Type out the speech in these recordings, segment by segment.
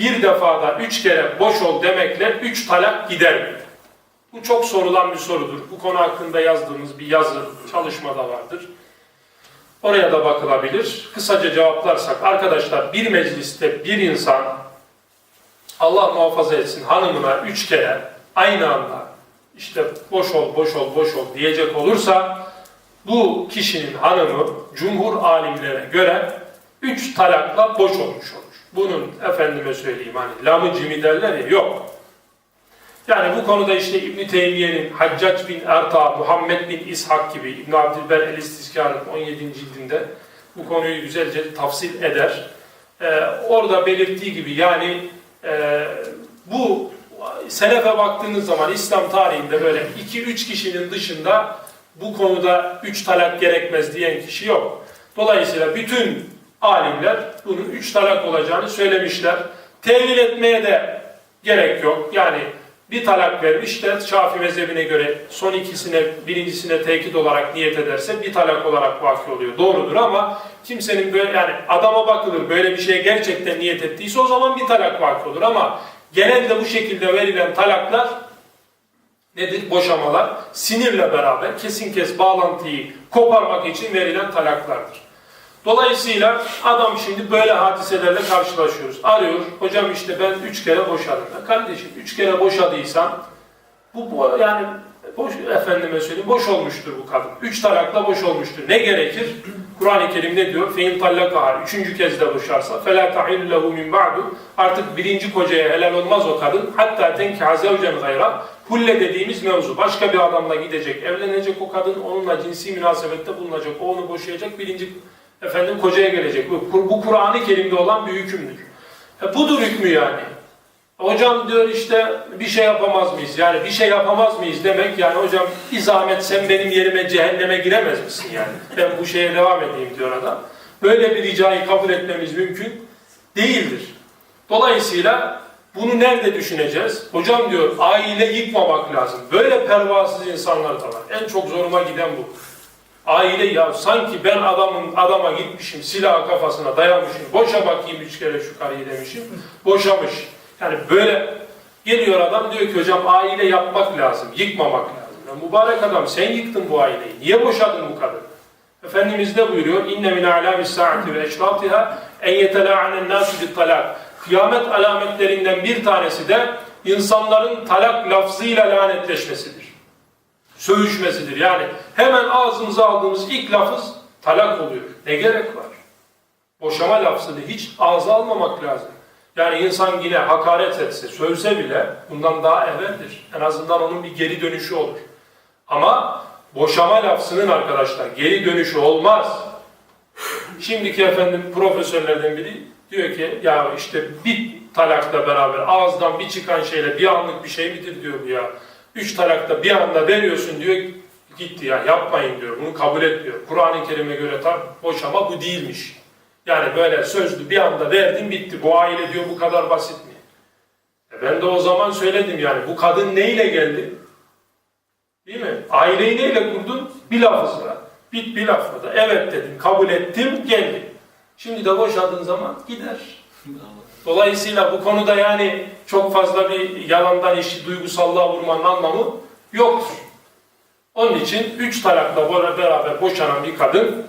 bir defada üç kere boş ol demekle üç talak gider mi? Bu çok sorulan bir sorudur. Bu konu hakkında yazdığımız bir yazı, çalışma da vardır. Oraya da bakılabilir. Kısaca cevaplarsak, arkadaşlar bir mecliste bir insan Allah muhafaza etsin hanımına üç kere aynı anda işte boş ol, boş ol, boş ol diyecek olursa bu kişinin hanımı cumhur alimlere göre üç talakla boş olmuş olur. Bunun efendime söyleyeyim hani lamı cimi derler ya yok. Yani bu konuda işte İbn Teymiye'nin Haccac bin Erta, Muhammed bin İshak gibi İbn Abdülber el-İstizkar'ın 17. cildinde bu konuyu güzelce tafsil eder. Ee, orada belirttiği gibi yani e, bu selefe baktığınız zaman İslam tarihinde böyle 2-3 kişinin dışında bu konuda 3 talak gerekmez diyen kişi yok. Dolayısıyla bütün alimler bunun 3 talak olacağını söylemişler. Tevil etmeye de gerek yok. Yani bir talak vermiş de Şafii mezhebine göre son ikisine, birincisine tekit olarak niyet ederse bir talak olarak vaki oluyor. Doğrudur ama kimsenin böyle yani adama bakılır böyle bir şeye gerçekten niyet ettiyse o zaman bir talak vaki olur ama genelde bu şekilde verilen talaklar nedir? Boşamalar sinirle beraber kesin kes bağlantıyı koparmak için verilen talaklardır. Dolayısıyla adam şimdi böyle hadiselerle karşılaşıyoruz. Arıyor, hocam işte ben üç kere boşadım. Ya kardeşim üç kere boşadıysan bu, bu yani boş, efendime söyleyeyim boş olmuştur bu kadın. Üç talakla boş olmuştur. Ne gerekir? Kur'an-ı Kerim ne diyor? Fein tallakahar. Üçüncü kez de boşarsa. فَلَا تَحِلُّ لَهُ مِنْ بَعْدُ Artık birinci kocaya helal olmaz o kadın. Hatta tenkiha zevcen gayra. Hulle dediğimiz mevzu. Başka bir adamla gidecek, evlenecek o kadın, onunla cinsi münasebette bulunacak, o onu boşayacak, birinci efendim kocaya gelecek. Bu, bu Kur'an-ı Kerim'de olan bir hükümdür. E, budur hükmü yani. Hocam diyor işte bir şey yapamaz mıyız? Yani bir şey yapamaz mıyız demek yani hocam izamet sen benim yerime cehenneme giremez misin yani? Ben bu şeye devam edeyim diyor adam. Böyle bir ricayı kabul etmemiz mümkün değildir. Dolayısıyla bunu nerede düşüneceğiz? Hocam diyor aile yıkmamak lazım. Böyle pervasız insanlar da var. En çok zoruma giden bu. Aile ya sanki ben adamın adama gitmişim silahı kafasına dayamışım. Boşa bakayım üç kere şu karıyı demişim. Boşamış. Yani böyle geliyor adam diyor ki hocam aile yapmak lazım, yıkmamak lazım. Ya mübarek adam sen yıktın bu aileyi. Niye boşadın bu kadını? Efendimiz ne buyuruyor? İnne min alamis saati ve eşratiha en yetela'anen nasu bit talak. Kıyamet alametlerinden bir tanesi de insanların talak lafzıyla lanetleşmesidir. Sövüşmesidir. Yani hemen ağzımıza aldığımız ilk lafız talak oluyor. Ne gerek var? Boşama lafzını hiç ağza almamak lazım. Yani insan yine hakaret etse, sövse bile bundan daha evveldir. En azından onun bir geri dönüşü olur. Ama boşama lafzının arkadaşlar geri dönüşü olmaz. Şimdiki efendim profesörlerden biri diyor ki ya işte bir talakla beraber ağızdan bir çıkan şeyle bir anlık bir şey midir diyor bu ya. Üç talakta bir anda veriyorsun diyor gitti ya yapmayın diyor bunu kabul etmiyor. Kur'an-ı Kerim'e göre tam boşama bu değilmiş. Yani böyle sözlü bir anda verdin bitti. Bu aile diyor bu kadar basit mi? E ben de o zaman söyledim yani bu kadın neyle geldi? Değil mi? Aileyi neyle kurdun? Bir lafızla. Bit bir lafla da. Evet dedim, kabul ettim, geldi. Şimdi de boşadığın zaman gider. Dolayısıyla bu konuda yani çok fazla bir yalandan işi duygusallığa vurmanın anlamı yoktur. Onun için üç talakla beraber boşanan bir kadın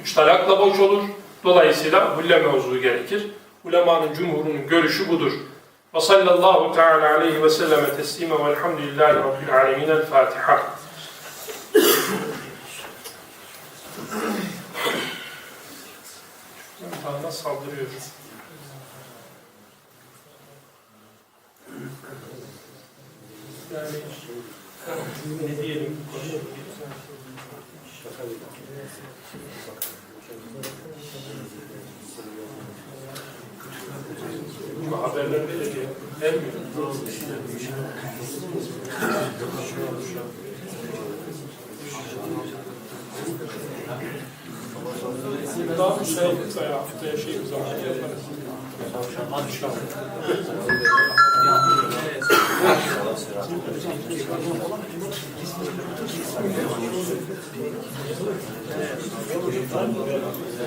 üç talakla boş olur. Dolayısıyla hulle mevzu gerekir. Ulemanın cumhurunun görüşü budur. Ve sallallahu teala aleyhi ve selleme teslime velhamdülillahi rabbil alemin. El Fatiha. Bana saldırıyor. Yani ne diyelim bu konuda? Bu haberler verir ya. Vermiyor. Daha müsait veya haftaya şey zaman yaparız. İnşallah.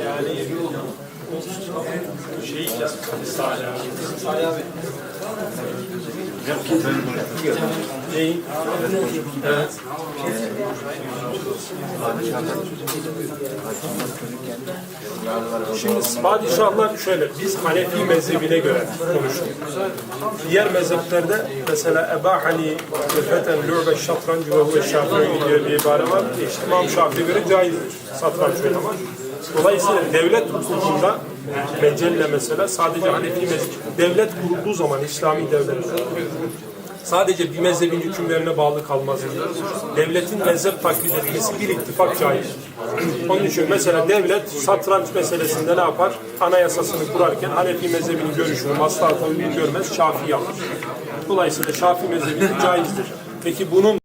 Yani Şeyi Salih abi. Neyi? Evet. Şimdi padişahlar şöyle, biz Hanefi mezhebine göre konuştuk. Diğer mezheplerde mesela Eba Hani feten lü'be şatrancı ve huve şafii diye bir ibare var. İşte İmam Şafii'ye göre caizdir satranç oynamak. Dolayısıyla devlet hukukunda mecelle mesela sadece Hanefi mezhebi, devlet kurulduğu zaman İslami devletler sadece bir mezhebin hükümlerine bağlı kalmaz. Devletin mezhep taklit etmesi bir ittifak caizdir. Onun için mesela devlet satranç meselesinde ne yapar? Anayasasını kurarken Hanefi mezhebinin görüşünü maslahata uygun görmez, Şafii alır. Dolayısıyla Şafii mezhebi caizdir. Peki bunun